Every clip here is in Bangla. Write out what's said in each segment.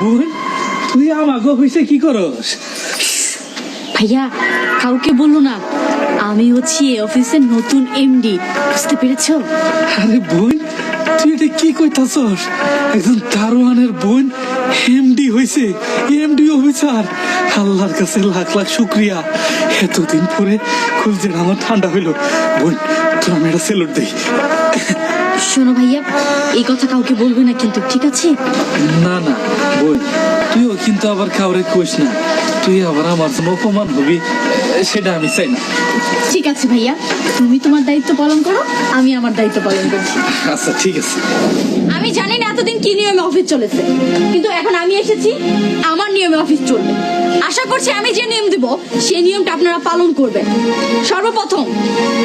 বোন তুই আমাকে হইছে কি করস? ভাইয়া কাউকে বলল না। আমি হচ্ছি এই অফিসের নতুন এমডি বুঝতে পেরেছ? আরে বোন তুই এটা কি কইতাছস? একজন দারোয়ানের বোন এমডি হইছে এমডি অফিসার। আল্লাহর কাছে লাখ লাখ শুক্রিয়া। এতদিন পরে খুলছে আমার ঠান্ডা হইল। বোন তোর আমি একটা সেলুট দেই। শোনো ভাইয়া এই কথা কাউকে বলবে না কিন্তু ঠিক আছে? না না বল। তুইও কিন্তু আবার কাউরে কইস না। তুই আবার আমার জন্য অপমান হবি সেটা আমি চাই না। ঠিক আছে ভাইয়া তুমি তোমার দায়িত্ব পালন করো আমি আমার দায়িত্ব পালন করছি। আচ্ছা ঠিক আছে। আমি জানি না এতদিন কি নিয়মে অফিস চলেছে, কিন্তু এখন আমি এসেছি, আমার নিয়মে অফিস চলবে। আশা করছি আমি যে নিয়ম দিব, সেই নিয়মটা আপনারা পালন করবেন। সর্বপ্রথম,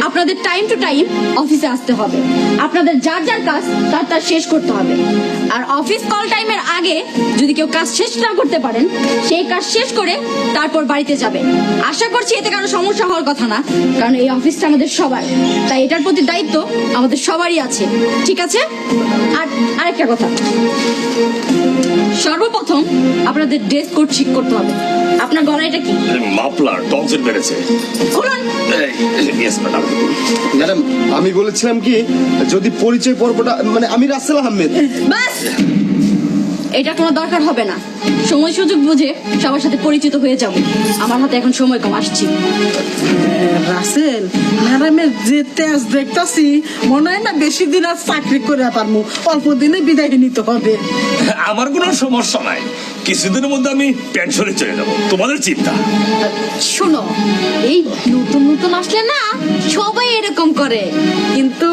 আপনাদের টাইম টু টাইম অফিসে আসতে হবে। আপনাদের যার যার কাজ, তার তার শেষ করতে হবে। আর অফিস কল টাইমের আগে যদি কেউ কাজ শেষ না করতে পারেন, সেই কাজ শেষ করে তারপর বাড়িতে যাবে আশা করছি এতে কারও সমস্যা হওয়ার কথা না, কারণ এই অফিসটা আমাদের সবার। তাই এটার প্রতি দায়িত্ব আমাদের সবারই আছে। ঠিক আছে? আর আরেকটা কথা। সর্বপ্রথম আপনাদের ড্রেস কোড ঠিক করতে হবে। আপনার গলা এটা কি? মাফলার টনসিল বেড়েছে খুলুন। ম্যাডাম ম্যাডাম আমি বলেছিলাম কি যদি পরিচয় পর্বটা মানে আমি রাসেল আহমেদ। বাস! এটা কোনো দরকার হবে না। সময় সুযোগ বুঝে সবার সাথে পরিচিত হয়ে যাব। আমার হাতে এখন সময় কম আসছি। রাসেল ম্যাডামের যে তেজ দেখতাছি মনে হয় না বেশি দিন আর চাকরি করে পারমু। অল্প দিনে বিদায় নিতে হবে। আমার কোনো সমস্যা নাই। কিছুদিনের মধ্যে আমি পেনশনে চলে যাব। তোমাদের চিন্তা? শোনো এই নতুন নতুন আসলে না সবাই এরকম করে। কিন্তু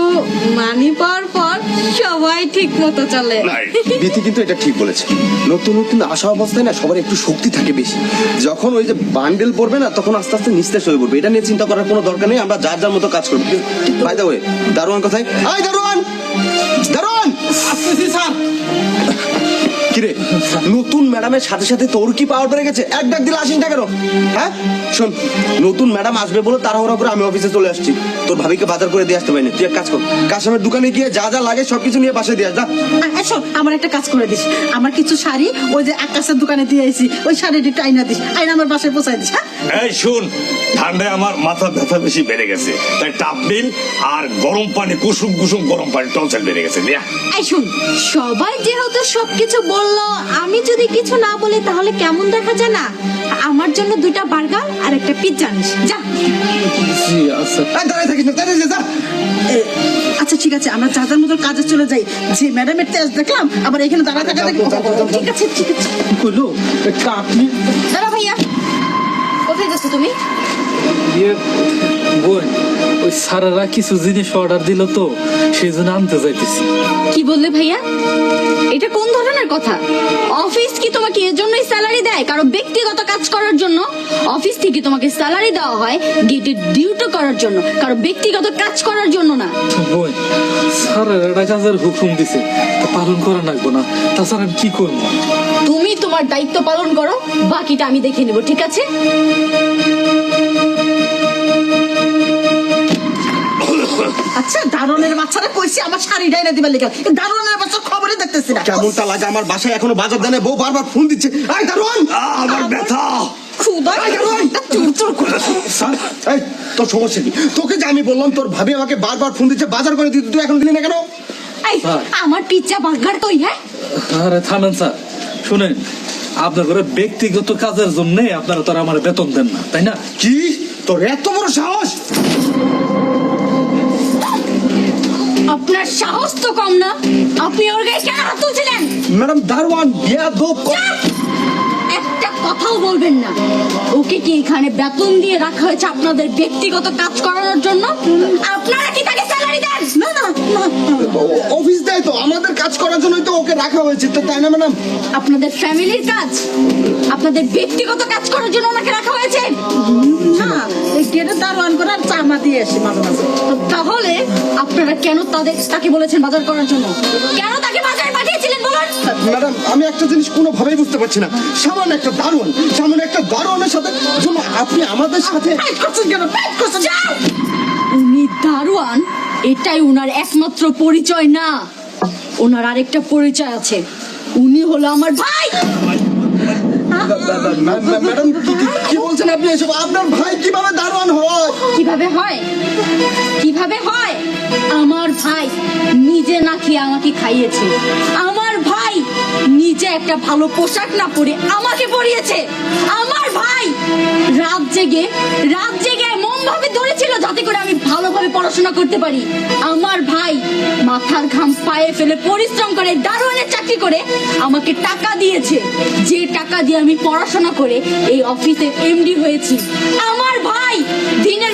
মানি পাওয়ার পর সবাই ঠিক মতো চলে বিথি কিন্তু এটা ঠিক বলেছে। নতুন নতুন আসা অবস্থায় না সবার একটু শক্তি থাকে বেশি। যখন ওই যে বান্ডেল পড়বে না তখন আস্তে আস্তে নিস্তেজ হয়ে পড়বে। এটা নিয়ে চিন্তা করার কোনো দরকার নেই আমরা যার যার মতো কাজ করব। বাই দা ওয়ে দারোয়ান কোথায়? আই দারোয়ান! দারোয়ান! আসতেছি স্যার। কিরে নতুন ম্যাডামের সাথে সাথে তোর কি পাওয়ার বেড়ে গেছে? এক ডাক দিলে আসিস না কেন? হ্যাঁ? শোন নতুন ম্যাডাম আসবে বলে তাড়াহুড়া করে আমি অফিসে চলে আসছি। তোর ভাবিকে বাজার করে দিয়ে আসতে পারিনি। তুই এক কাজ কর কাশামের দোকানে গিয়ে যা যা লাগে সবকিছু নিয়ে বাসায় দিয়ে আস যা। এসো আমার একটা কাজ করে দিস। আমার কিছু শাড়ি ওই যে আকাশের দোকানে দিয়ে আইছি ওই শাড়িটি আইনা দিস আইনা আমার বাসায় পৌঁছাই দিস হ্যাঁ? এই শুন ঠান্ডায় আমার মাথা ব্যথা বেশি বেড়ে গেছে। তাই টাপ দিন আর গরম পানি কুসুম কুসুম গরম পানি টনসিল বেড়ে গেছে দিয়া এই শুন সবাই যেহেতু সবকিছু বলল আমি যদি কিছু না বলি তাহলে কেমন দেখা যায় না? আমার জন্য দুইটা বার্গার আর একটা পিৎজা আনিস। যা। আচ্ছা। আচ্ছা ঠিক আছে আমরা যার মতো কাজে চলে যাই। যে ম্যাডামের তেজ দেখলাম আবার এখানে দাঁড়া থাকা ঠিক আছে ঠিক আছে। একটা আপনি দাঁড়া ভাইয়া। কোথায় যাচ্ছ তুমি? ইয়ে বোন ওই সারারা কিছু জিনিস অর্ডার দিল তো সেই জন্য আনতে যাইতেছি। কি বললে ভাইয়া? এটা কোন ধরনের কথা? অফিস কি তোমাকে এর জন্যই স্যালারি দেয়? কারও ব্যক্তিগত কাজ করার জন্য? অফিস থেকে তোমাকে স্যালারি দেওয়া হয় গেটে ডিউটি করার জন্য কারও ব্যক্তিগত কাজ করার জন্য না। বোন একটা কাজের হুকুম দিছে তা পালন করা লাগবো না। তাছাড়া আমি কি করব? তুমি তোমার দায়িত্ব পালন করো বাকিটা আমি দেখে নেব ঠিক আছে? আচ্ছা দারুণের বাচ্চারা কইছি আমার শাড়ি ডাইনা দিবার লেগে। দারুণের বাচ্চা খবরে দেখতেছি না। কেমনটা লাগে? আমার বাসায় এখনও বাজার দেনে বউ বারবার ফোন দিচ্ছে। আই দারোয়ান! আমার ব্যথা। করে তোর সমস্যা কি? তোকে যে আমি বললাম তোর ভাবি আমাকে বারবার ফোন দিচ্ছে বাজার করে দিতে তুই এখন দিলি না কেন। আমার পিজ্জা বার্গার কই হ্যাঁ? আরে থামেন স্যার। শুনেন আপনার ঘরে ব্যক্তিগত কাজের জন্য আপনারা তো আর আমার বেতন দেন না তাই না? কি? তোর এত বড় সাহস! আপনার সাহস তো কম না। আপনি ওর গায়ে কেন হাত তুলছিলেন? ম্যাডাম দারোয়ান ক- একটা কথাও বলবেন না। ওকে কি এখানে বেতন দিয়ে রাখা হয়েছে আপনাদের ব্যক্তিগত কাজ করানোর জন্য? আপনারা কি তাকে স্যালারি দেন? না না অফিস দেয় তো। আমাদের কাজ করার জন্যই তো ওকে রাখা হয়েছে। তো তাই না ম্যাডাম? আপনাদের ফ্যামিলির কাজ? আপনাদের ব্যক্তিগত কাজ করার জন্য ওনাকে রাখা হয়েছে? না এই গেটে দারোয়ান করে আর চামা দিয়ে আসি মাঝে মাঝে। তাহলে আপনারা কেন তাদের তাকে বলেছেন বাজার করার জন্য? কেন তাকে আমি একটা জিনিস কোনোভাবেই বুঝতে পারছি না। সামান্য একটা দারোয়ান সামান্য একটা দারোয়ানের সাথে জন্য আপনি আমাদের সাথে উনি দারোয়ান এটাই ওনার একমাত্র পরিচয় না। ওনার আরেকটা পরিচয় আছে। উনি হলো আমার ভাই! ম্যাডাম কি- বলছেন আপনি এসব? আপনার ভাই কীভাবে দারোয়ান হয়? কীভাবে হয়? কীভাবে হয়? আমার ভাই নিজে না খেয়ে আমাকে খাইয়েছে। নিজে একটা ভালো পোশাক না পরে আমাকে পরিয়েছে। আমার ভাই রাত জেগে রাত জেগে এমন ভাবে ধরেছিল যাতে করে আমি ভালোভাবে পড়াশোনা করতে পারি। আমার ভাই মাথার ঘাম পায়ে ফেলে পরিশ্রম করে দারোয়ানের চাকরি করে আমাকে টাকা দিয়েছে। যে টাকা দিয়ে আমি পড়াশোনা করে এই অফিসে এমডি হয়েছি। আমার ভাই দিনের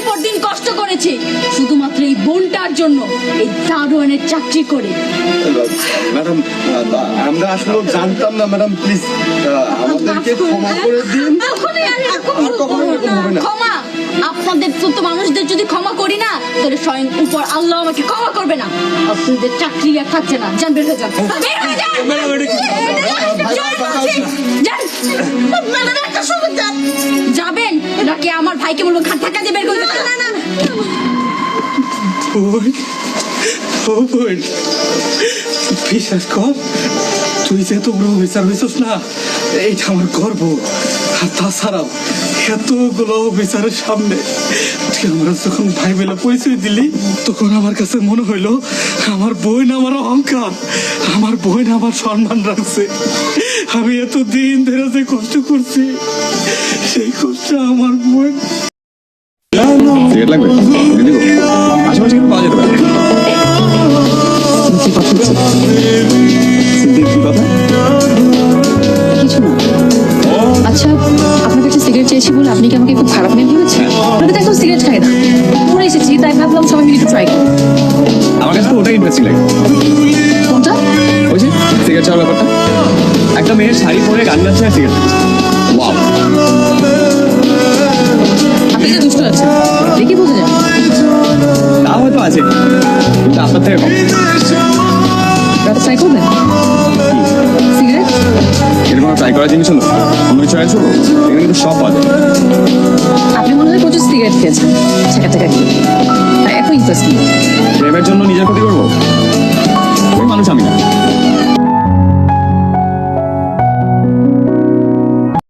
কষ্ট করেছে। শুধুমাত্র এই বোনটার জন্য এই দারোয়ানের চাকরি করে। ম্যাডাম আমরা আসলে জানতাম না ম্যাডাম প্লিজ আমাদেরকে ক্ষমা করে দিন। ক্ষমা আর কখনো এরকম হবে না। আপনাদের তো মানুষদের যদি ক্ষমা করি না তাহলে স্বয়ং উপর আল্লাহ আমাকে ক্ষমা করবে না। আপনাদের চাকরি আর থাকছে না। যান বের হয়ে যান। বের হয়ে যান। যাবেন নাকি আমার ভাইকে বলব ঘাট ধাক্কা দিয়ে বের করে না বিশ্বাস কর তুই যে এত বড় বিচার হয়েছিস না এইটা আমার গর্ব। আর তাছাড়াও এতগুলো অফিসারের সামনে আমরা যখন ভাই বেলা পরিচয় দিলি, তখন আমার কাছে মনে হইল, আমার বোন আমার অহংকার, আমার বোন আমার সম্মান রাখছে। আমি এত দিন ধরে যে কষ্ট করছি, সেই কষ্ট আমার বোন লাগবে। সিগারেট খাই না পরে এসেছি তাই ভাবলাম সবাই মিলে একটু ট্রাই করি। আমার কাছে তো ওটাই ইন্টারেস্টিং লাগে। কোনটা? ওই যে সিগারেট ছাড়ার ব্যাপারটা। একটা মেয়ের শাড়ি পরে গান গাচ্ছে আর সিগারেট ওয়াও আপনি যে দুষ্ট আছেন। দেখি বোঝা যায় তা হয়তো আছে। কিন্তু আপনার থেকে কম। রাতে ট্রাই করবেন। সিগারেট এরকম ট্রাই করার জিনিস হলো অন্য কিছু আছে এখানে কিন্তু সব পাওয়া যায়। আপনি মনে হয় সিগারেট খেয়েছে ছেঁকা থেকে কি এখনই তো ইন্টারেস্টিং প্রেমের জন্য নিজের ক্ষতি করব? মানুষ আমি না।